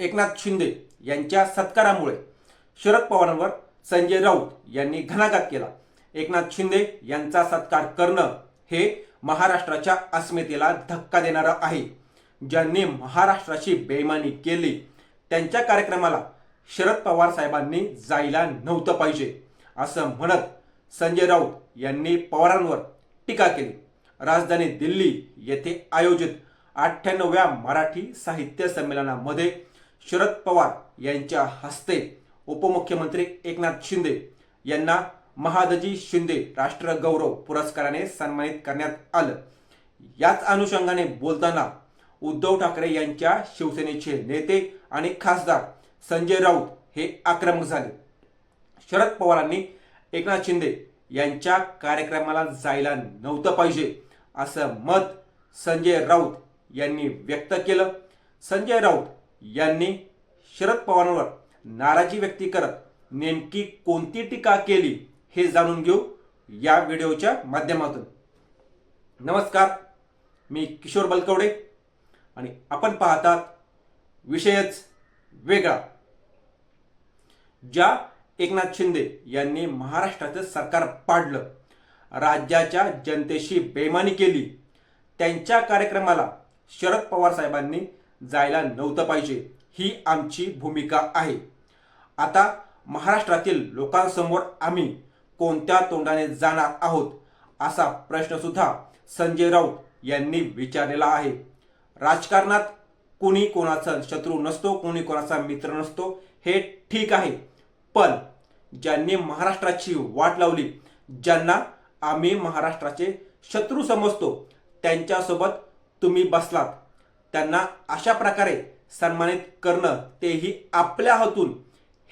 एकनाथ शिंदे यांच्या सत्कारामुळे शरद पवारांवर संजय राऊत यांनी घणाघात केला. एकनाथ शिंदे यांचा सत्कार करणं हे महाराष्ट्राच्या अस्मितेला धक्का देणारं आहे. ज्यांनी महाराष्ट्राची बेईमानी केली त्यांच्या कार्यक्रमाला शरद पवार साहेबांनी जायला नव्हतं पाहिजे असं म्हणत संजय राऊत यांनी पवारांवर टीका केली. राजधानी दिल्ली येथे आयोजित अठ्ठ्याण्णव्या मराठी साहित्य संमेलनामध्ये शरद पवार यांच्या हस्ते उपमुख्यमंत्री एकनाथ शिंदे यांना महादजी शिंदे राष्ट्रगौरव पुरस्काराने सन्मानित करण्यात आलं. याच अनुषंगाने बोलताना उद्धव ठाकरे यांच्या शिवसेनेचे नेते आणि खासदार संजय राऊत हे आक्रमक झाले. शरद पवारांनी एकनाथ शिंदे यांच्या कार्यक्रमाला जायला नव्हतं पाहिजे असं मत संजय राऊत यांनी व्यक्त केलं. संजय राऊत यांनी शरद पवारांवर नाराजी व्यक्त करत नेमकी कोणती टीका केली हे जाणून घेऊ या व्हिडिओच्या माध्यमातून. नमस्कार मी किशोर बलकवडे आणि आपण पाहतात विषयच वेगळा. ज्या एकनाथ शिंदे यांनी महाराष्ट्राचं सरकार पाडलं राज्याच्या जनतेशी बेमानी केली त्यांच्या कार्यक्रमाला शरद पवार साहेबांनी जायला नव्हतं पाहिजे. ही आमची भूमिका आहे. आता महाराष्ट्रातील लोकांसमोर आम्ही कोणत्या तोंडाने जाणार आहोत असा प्रश्नसुद्धा संजय राऊत यांनी विचारलेला आहे. राजकारणात कोणी कोणाचा शत्रू नसतो कोणी कोणाचा मित्र नसतो हे ठीक आहे. पण ज्यांनी महाराष्ट्राची वाट लावली ज्यांना आम्ही महाराष्ट्राचे शत्रू समजतो त्यांच्यासोबत तुम्ही बसलात. त्यांना अशा प्रकारे सन्मानित करणं तेही आपल्या हातून.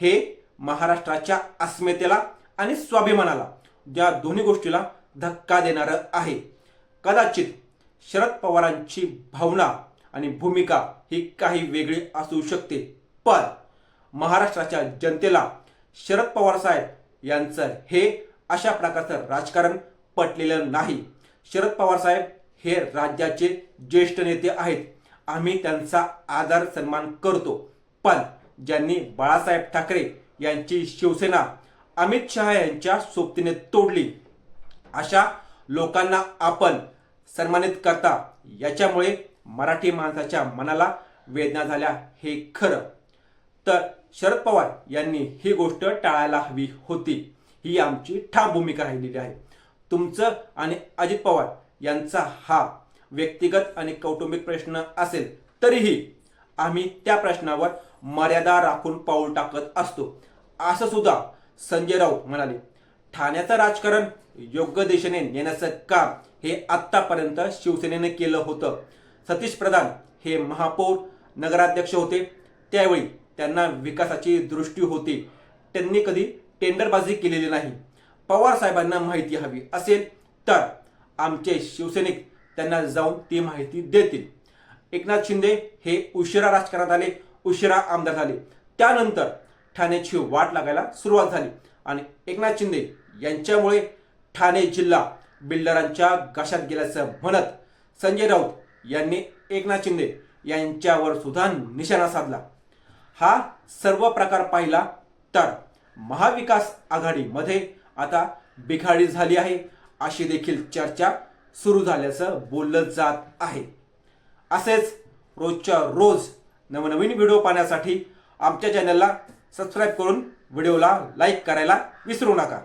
हे महाराष्ट्राच्या अस्मितेला आणि स्वाभिमानाला या दोन्ही गोष्टीला धक्का देणारं आहे. कदाचित शरद पवारांची भावना आणि भूमिका ही काही वेगळी असू शकते. पण महाराष्ट्राच्या जनतेला शरद पवार साहेब यांचं हे अशा प्रकारचं राजकारण पटलेलं नाही. शरद पवार साहेब हे राज्याचे ज्येष्ठ नेते आहेत. आम्ही त्यांचा आदर सन्मान करतो. पण ज्यांनी बाळासाहेब ठाकरे यांची शिवसेना अमित शहा यांच्या सोबतीने तोडली अशा लोकांना आपण सन्मानित करता याच्यामुळे मराठी माणसाच्या मनाला वेदना झाल्या हे खरं. तर शरद पवार यांनी ही गोष्ट टाळायला हवी होती. ही आमची ठाम भूमिका राहिलेली आहे. तुमचं आणि अजित पवार यांचा हा व्यक्तिगत आणि कौटुंबिक प्रश्न असेल तरीही आम्ही त्या प्रश्नावर मर्यादा राखून पाऊल टाकत असतो. असं सुद्धा संजय राऊत म्हणाले ठाण्याचं राजकारण योग्य दिशेने नेण्याचं काम हे आत्तापर्यंत शिवसेनेने केलं होतं. सतीश प्रधान हे महापौर नगराध्यक्ष होते. त्यावेळी त्यांना विकासाची दृष्टी होती. त्यांनी कधी टेंडरबाजी केलेली नाही. पवार साहेबांना माहिती हवी असेल तर आमचे शिवसैनिक त्यांना जाऊन ती माहिती देतील. एकनाथ शिंदे हे उशिरा राजकारणात आले उशिरा आमदार झाले. त्यानंतर ठाण्याची वाट लागायला सुरुवात झाली. आणि एकनाथ शिंदे यांच्यामुळे ठाणे जिल्हा बिल्डरांच्या घशात गेल्याचं म्हणत संजय राऊत यांनी एकनाथ शिंदे यांच्यावर सुद्धा निशाणा साधला. हा सर्व प्रकार पाहिला तर महाविकास आघाडीमध्ये आता बिघाडी झाली आहे अशी देखील चर्चा सुरू झाल्याचं बोललं जात आहे. असेच रोजच्या रोज नवनवीन व्हिडिओ पाहण्यासाठी आमच्या चॅनलला सबस्क्राईब करून व्हिडिओला लाईक करायला विसरू नका.